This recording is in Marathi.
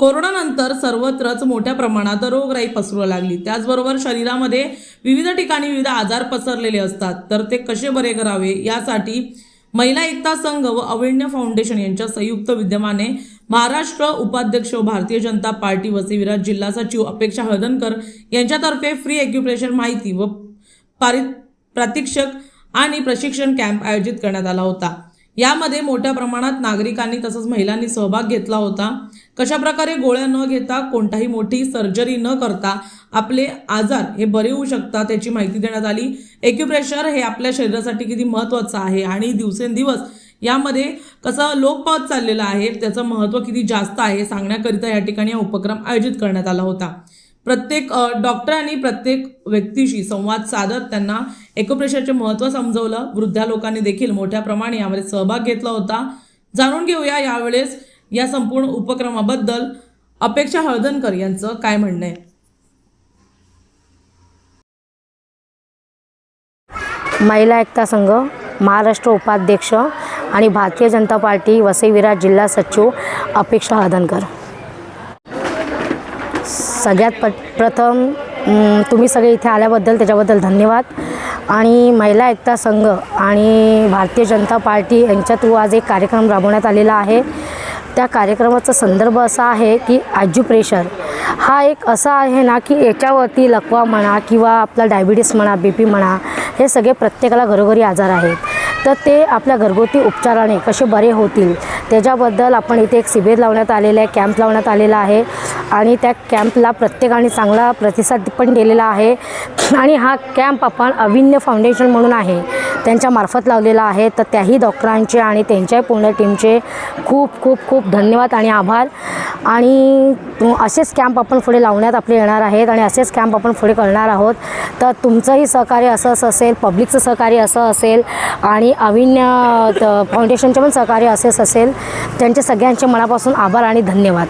कोरोनानंतर सर्वत्रच मोठ्या प्रमाणात रोगराई पसरू लागली. त्याचबरोबर शरीरामध्ये विविध ठिकाणी विविध आजार पसरलेले असतात. तर ते कसे बरे करावे यासाठी महिला एकता संघ व अविण्य फाउंडेशन यांच्या संयुक्त विद्यमाने महाराष्ट्र उपाध्यक्ष भारतीय जनता पार्टी वसीविराज जिल्हा सचिव अपेक्षा हळदनकर यांच्यातर्फे फ्री एक्युप्रेशन माहिती व पारित प्रातिक्षक आणि प्रशिक्षण कॅम्प आयोजित करण्यात आला होता. यामध्ये मोठ्या प्रमाणात नागरिकांनी तसंच महिलांनी सहभाग घेतला होता. कशा प्रकारे गोळ्या न घेता कोणताही मोठी सर्जरी न करता आपले आजार हे बरे होऊ शकतात याची माहिती देण्यात आली. एक्युप्रेशर हे आपल्या शरीरासाठी किती महत्त्वाचं आहे आणि दिवसेंदिवस यामध्ये कसं लोकपात चाललेलं आहे त्याचं महत्त्व किती जास्त आहे सांगण्याकरिता या ठिकाणी हा उपक्रम आयोजित करण्यात आला होता. प्रत्येक डॉक्टरांनी प्रत्येक व्यक्तीशी संवाद साधत त्यांना एकोप्रेशरचे महत्त्व समजवलं. वृद्धा लोकांनी देखील मोठ्या प्रमाणे यामध्ये सहभाग घेतला होता. जाणून घेऊया यावेळेस या संपूर्ण उपक्रमाबद्दल. अपेक्षा हळदणकर यांचं काय म्हणणं आहे? महिला एकता संघ महाराष्ट्र उपाध्यक्ष आणि भारतीय जनता पार्टी वसईविरा जिल्हा सचिव अपेक्षा हळदणकर सगळ्यात प प्रथम तुम्ही सगळे इथे आल्याबद्दल त्याच्याबद्दल धन्यवाद. आणि महिला एकता संघ आणि भारतीय जनता पार्टी यांच्या थ्रू आज एक कार्यक्रम राबवण्यात आलेला आहे. त्या कार्यक्रमाचा संदर्भ असा आहे की ॲज्युप्रेशर हा एक असा आहे ना की याच्यावरती लकवा म्हणा किंवा आपला डायबिटीस म्हणा बी पी म्हणा हे सगळे प्रत्येकाला घरोघरी आजार आहेत. तर ते आपल्या घरगुती उपचाराने कसे बरे होतील त्याच्याबद्दल आपण इथे एक शिबिर लावण्यात आलेलं आहे कॅम्प लावण्यात आलेला आहे. आणि त्या कॅम्पला प्रत्येकाने चांगला प्रतिसाद पण दिलेला आहे. आणि हा कॅम्प आपण अविन्य फाउंडेशन म्हणून आहे. त्यांच्या मार्फत लावलेला आहे. तर त्याही डॉक्टरांचे आणि त्यांच्याही पूर्ण टीमचे खूप खूप खूप धन्यवाद आणि आभार. आणि असेच कॅम्प आपण पुढे लावण्यात आपले येणार आहेत आणि असेच कॅम्प आपण पुढे करणार आहोत. तर तुमचंही सहकार्य असंच असेल पब्लिकचं सहकार्य असं असेल आणि अविन्य फाउंडेशनचे पण सहकार्य असेच असेल. त्यांचे सगळ्यांचे मनापासून आभार आणि धन्यवाद.